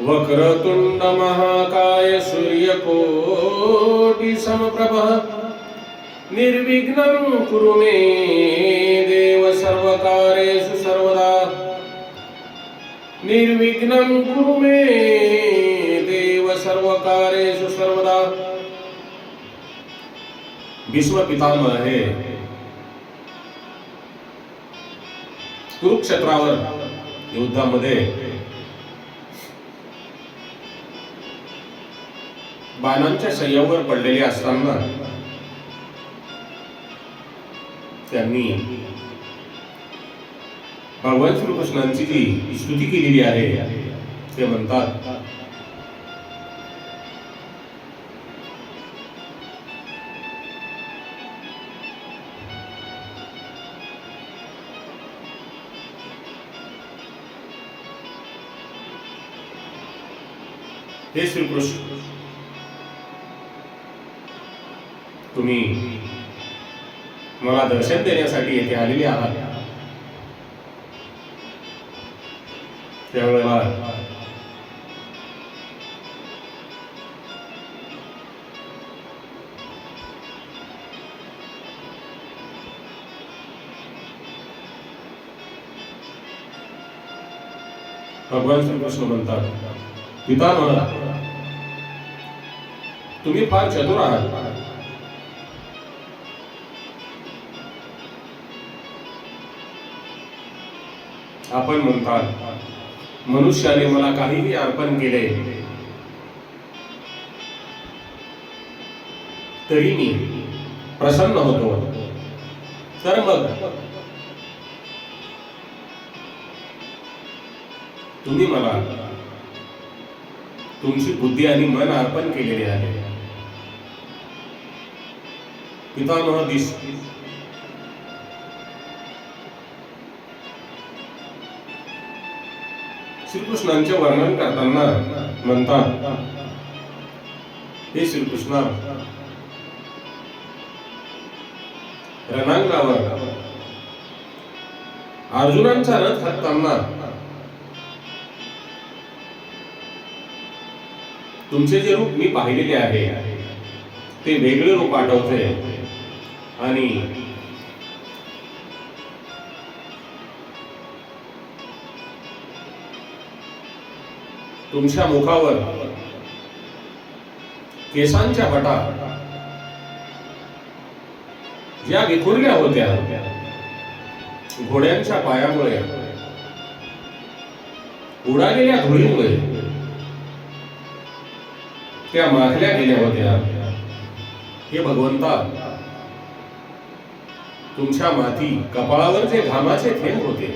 वक्रतुंड महाकाय सूर्यकोटि समप्रभः निर्विघ्नं कुरु मे देव सर्वकारेषु सर्वदा। निर्विघ्नं कुरु मे देव सर्वकारेषु सर्वदा। भीष्म पितामह हे कुरुक्षेत्रावर युद्धामध्ये बाणांच्या शय्यावर पडलेले असताना त्यांनी भगवान श्रीकृष्णांची जी स्तुती केलेली आहे ते म्हणतात हे श्रीकृष्ण तुम्ही मला दर्शन देण्यासाठी येथे आलेले आहात. त्यावेळेला भगवान श्रीकृष्ण म्हणतात पितामह तुम्ही फार चतुर आहात. आपण म्हणतात मनुष्याने मला काहीही अर्पण केले तरी मी प्रसन्न होतो. तर मग तुम्ही मला तुमची बुद्धी आणि मन अर्पण केलेले आहे. पितामह दिस श्रीकृष्णांचे वर्णन करताना म्हणतात हे श्रीकृष्णा रणांगणावर अर्जुनांचा रथ हातांना तुमचे जे रूप मी पाहिलेले आहे ते वेगळे रूप आठवते आणि तुमच्या मुखावर केसांच्या बटा ज्या विखुरल्या होत्या घोड्यांच्या पायामुळे उडालेल्या धुळीमुळे त्या मारल्या गेल्या होत्या. हे भगवंता तुमच्या माती कपाळावर जे घामाचे थेंब होते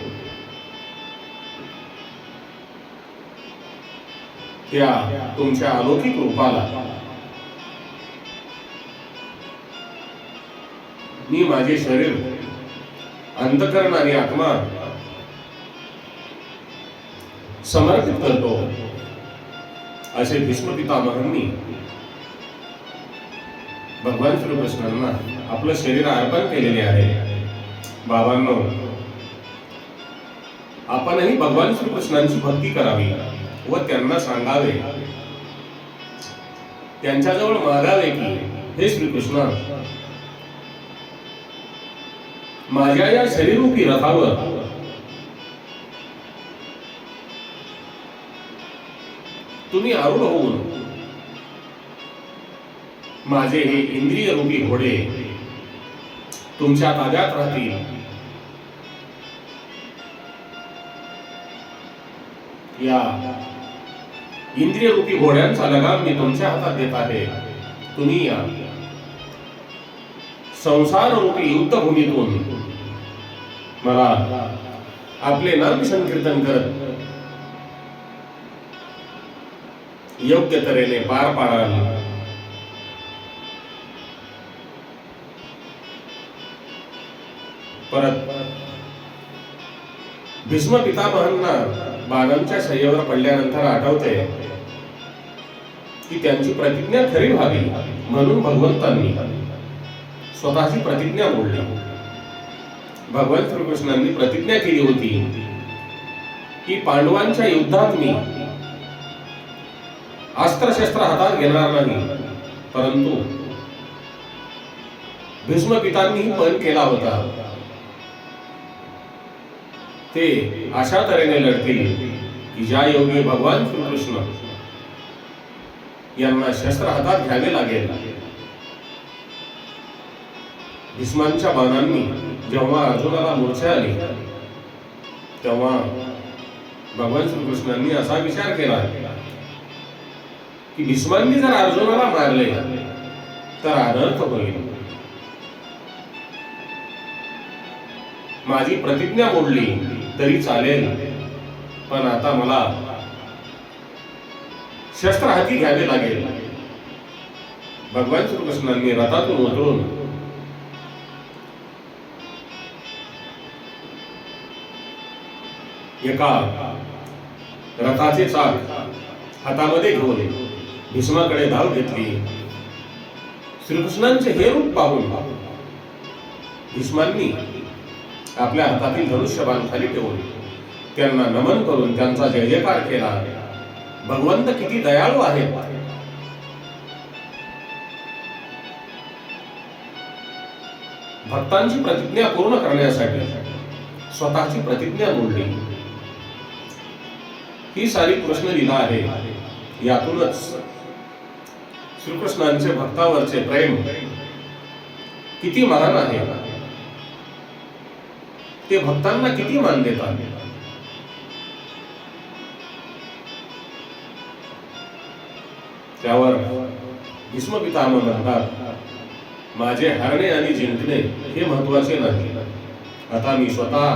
त्या तुमच्या अलौकिक रूपाला. मी माझे शरीर अंतकरण आणि आत्मा समर्पित करतो. असे भीष्म पितामहांनी भगवान श्रीकृष्णांना आपलं शरीर अर्पण केलेले आहे. बाबांनो आपणही भगवान श्रीकृष्णांची भक्ती करावी. व त्यांना सांगावे. त्यांच्याजवळ मागावे की हे श्रीकृष्ण. माझ्या या शरीरूपी रथावर तुम्ही आरूढ होऊन माझे हे इंद्रिय रूपी घोडे तुमच्या ताब्यात राहतील. या इंद्रिय रूपी घोड्यांचा लगाम मी तुमच्या हातात देत आहे. तुम्ही या. संसार रूपी युद्धभूमीतून मला आपले नाम संकीर्तन करत योग्य तऱ्हेने पार पाडाल. परत भीष्म पितामहांना बाणांच्या शय्येवर पडल्यानंतर आठवते की त्यांची प्रतिज्ञा खरी व्हावी म्हणून भगवंतांनी स्वतःची प्रतिज्ञा बोलली भगवान श्रीकृष्णांनी प्रतिज्ञा केली होती की पांडवांच्या युद्धात मी अस्त्रशस्त्र हातात घेणार नाही परंतु भीष्म पितांनीही पण केला होता. ते अशा तऱ्हेने लढतील की ज्या योगी भगवान श्रीकृष्ण यांना शस्त्र हातात घ्यावे लागेल. भीष्मांच्या बाणांनी जेव्हा अर्जुनाला मूर्छा आली तेव्हा भगवान श्रीकृष्णांनी असा विचार केला की भीष्मांनी जर अर्जुनाला मारले तर अनर्थ होईल. माझी प्रतिज्ञा मोडली. तरी चालेल. पण आता मला शस्त्र हाती घ्यावे लागेल. भगवान श्रीकृष्णांनी रथातून उतरून एका रथाचे चाक हातामध्ये घेऊन भीष्माकडे धाव घेतली. श्रीकृष्णांचे हे रूप पाहून भीष्मांनी आपल्या हातातील धनुष्यबाण खाली ठेवून त्यांना नमन करून त्यांचा जय जयकार केला. भगवंत किती दयाळू आहेत. भक्तांची प्रतिज्ञा पूर्ण करण्यासाठी स्वतःची प्रतिज्ञा मोडली ही सारी कृष्ण लीला आहे. यातूनच श्रीकृष्णांचे भक्तावरचे प्रेम किती महान आहे. ते भक्तांना किती मान देतात? त्यावर भीष्म पितामह म्हणतात माझे हरणे आणि जिंकणे हे महत्त्वाचे नाही. आता मी स्वतः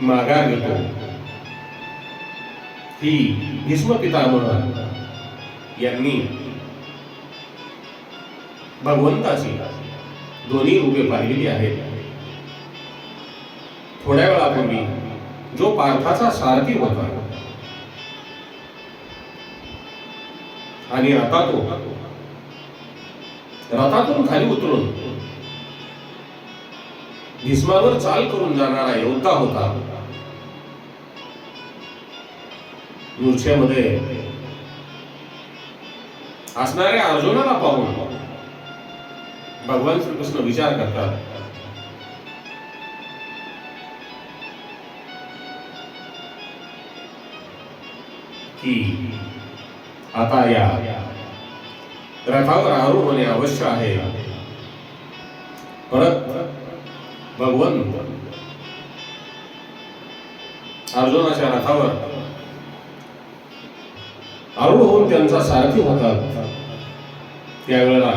माघार घेतो. ही भीष्म पितामह यांनी भगवंताची दोन्ही रूपे पाहिलेली आहेत. थोड्या वेळापूर्वी जो पार्थाचा सारथी होता आणि रथातो रथातून खाली उतरून भीष्मावर चाल करून जाणारा योद्धा होता. मूर्छेमध्ये असणाऱ्या अर्जुनाला पाहून भगवान श्रीकृष्ण विचार करतात. की आता या रथावर आरूढ होणे अवश्य आहे. परत भगवंत अर्जुनाच्या रथावर आरूढ होऊन त्यांचा सारथी होतात. त्यावेळेला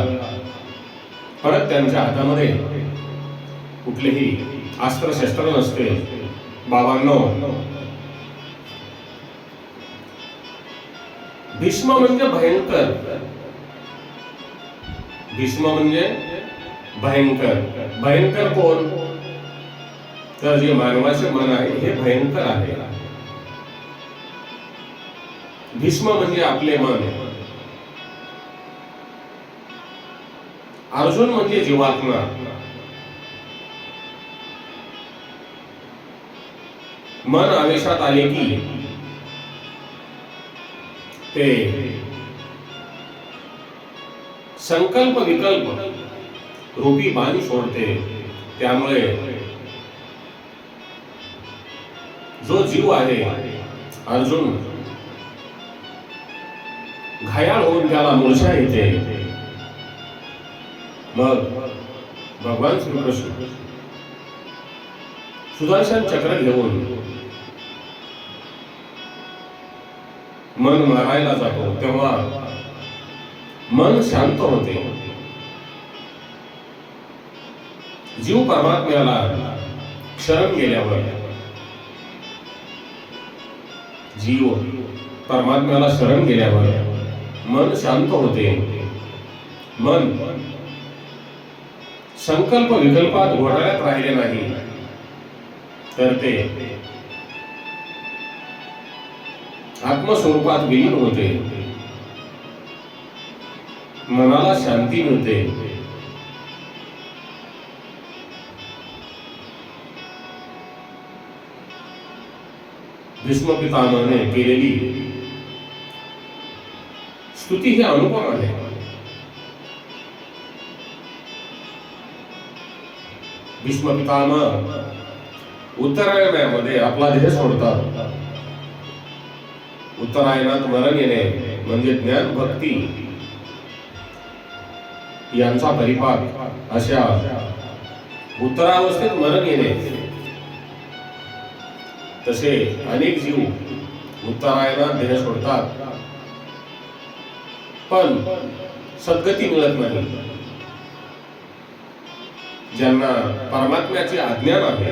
परत त्यांच्या हातामध्ये. कुठलेही अस्त्रशस्त्र नसते. बाबांनो भीष्म म्हणजे भयंकर. भीष्म म्हणजे भयंकर. भयंकर कोण? तर जे मानवाचे मन आहे हे भयंकर आहे. भीष्म म्हणजे आपले मन. अर्जुन म्हणजे जीवात्मा. मन आवेशात आले की ते संकल्प विकल्प रूपी बाण सोडते. त्यामुळे जो जीव आहे अर्जुन घायाळ होऊन त्याला मूर्छा येते. मग भगवान श्रीकृष्ण सुदर्शन चक्र घेऊन मन मारायला जातो. तेव्हा मन शांत होते. जीव परमात्म्याला शरण गेल्यावर जीव परमात्म्याला शरण गेल्यावर मन शांत होते. मन संकल्प विकल्पात घोटाळ्यात राहिले नाही. तर ते आत्मस्वरूपात विलीन होते. मनाला शांती मिळते. भीष्म पितामहाने केलेली स्तुती ही अनुपम आहे. भीष्म पितामह उत्तरायणामध्ये आपला देह सोडतात. उत्तरायणात मरण येणे म्हणजे ज्ञान भक्ती यांचा परिपाक अशा उत्तरावस्थेत मरण येणे. तसे अनेक जीव उत्तरायणात देह सोडतात. पण सद्गती मिळत नाही. ज्यांना परमात्म्याचे अज्ञान आहे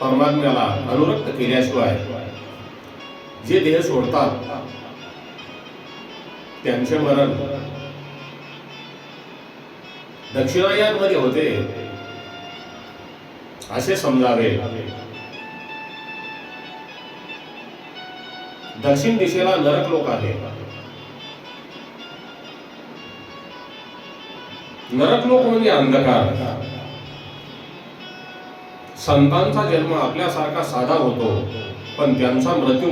परमात्म्याला अनुरक्त केल्याशिवाय जे देह सोडतात त्यांचे मरण दक्षिणायांमध्ये होते. असे समजावे. दक्षिण दिशेला नरक लोक आहे नरक लोक म्हणजे अंधकार. संतांचा जन्म आपल्यासारखा साधा होतो पण त्यांचा मृत्यू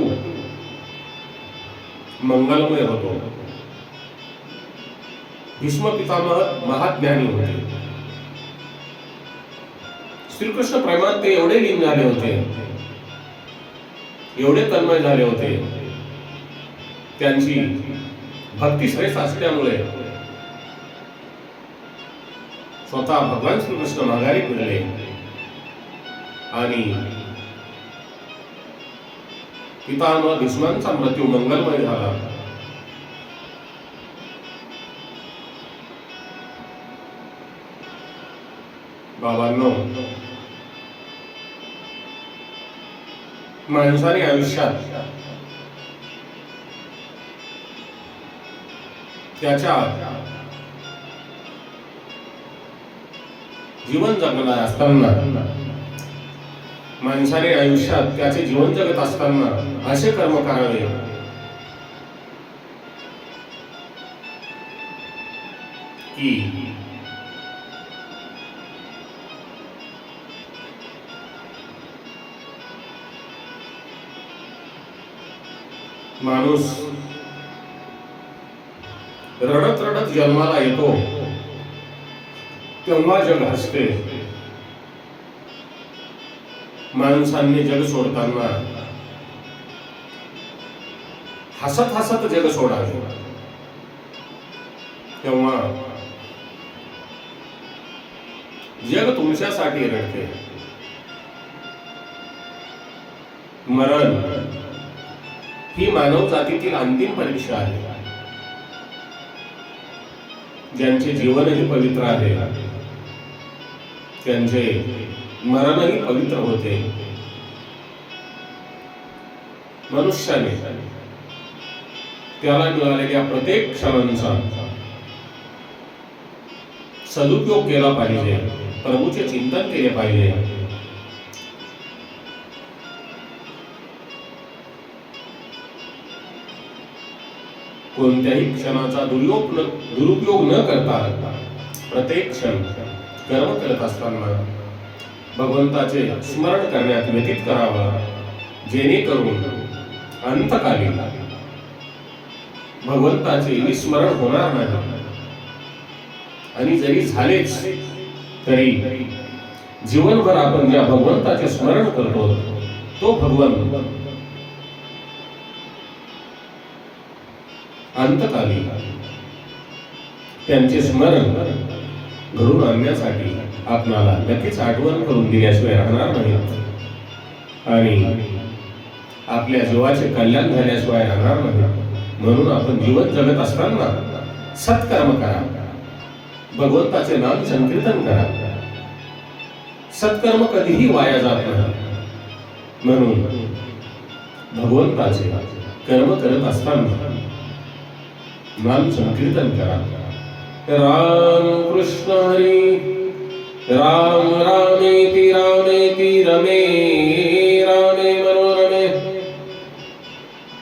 मंगलमय होतो. भीष्म पितामह महाज्ञानी होते. श्रीकृष्ण प्रेमात ते एवढे लीन झाले होते. एवढे तन्मय झाले होते. त्यांची भक्ती श्रेष्ठ असल्यामुळे स्वतः भगवान श्रीकृष्ण माघारी फिरले आणि पितामह भीष्मांचा मृत्यू मंगलमय झाला. बाबांनो माणसाने आयुष्यात त्याच्या जीवन जगणार असताना. माणसाने आयुष्यात त्याचे जीवन जगत असताना असे कर्म करावे. की माणूस रडत रडत जन्माला येतो. तेव्हा जग हसते. माणसांनी जग सोडताना हसत हसत जग सोडावे. तेव्हा जग तुमच्यासाठी रडते. मरण ही मानव जातीतील अंतिम परीक्षा आहे. ज्यांचे जीवनही पवित्र आहे. त्यांचे मरणही पवित्र होते. मनुष्याने त्याला मिळालेल्या प्रत्येक क्षणांचा सदुपयोग केला पाहिजे प्रभूचे चिंतन केले पाहिजे. कोणत्याही क्षणाचा दुर्योग दुरुपयोग न करता प्रत्येक क्षण कर्म करत असताना भगवंताचे स्मरण करण्यात व्यतीत करावा जेणेकरून अंतकाली भगवंताचे विस्मरण होणार नाही. आणि जरी झालेच तरी जीवनभर आपण ज्या भगवंताचे स्मरण करतो तो भगवंत अंतकाली त्यांचे स्मरण घडून आणण्यासाठी आपणाला नक्कीच आठवण करून दिल्याशिवाय राहणार नाही. आणि आपल्या जीवाचे कल्याण झाल्याशिवाय राहणार नाही. म्हणून आपण जीवन जगत असताना सत्कर्म करा. भगवंताचे नाम संकीर्तन करा. सत्कर्म कधीही वाया जात नाही. म्हणून भगवंताचे कर्म करत असताना नाम संकीर्तन करा. राम कृष्ण हरी। राम रामेति रामेति रमे रामे मनोरमे।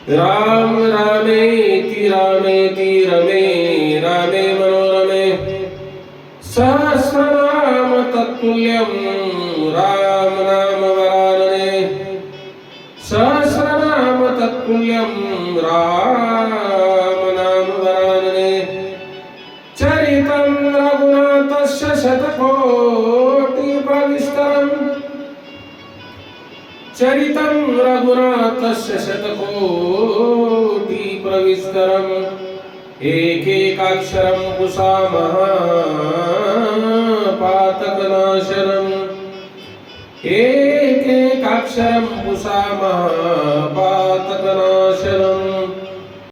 राम रामेति रामेति रमे रामे मनोरमे। सहस्रनाम तत्तुल्यं राम नाम वरानने सहस्रनाम तत्तुल्यं राम रघुनाथस्य शतकोटिप्रविस्तरम् चरितं रघुनाथस्य शतकोटिप्रविस्तरम् एकैकाक्षरं पुषामः पातकनाशनम् एकैकाक्षरं पुषामः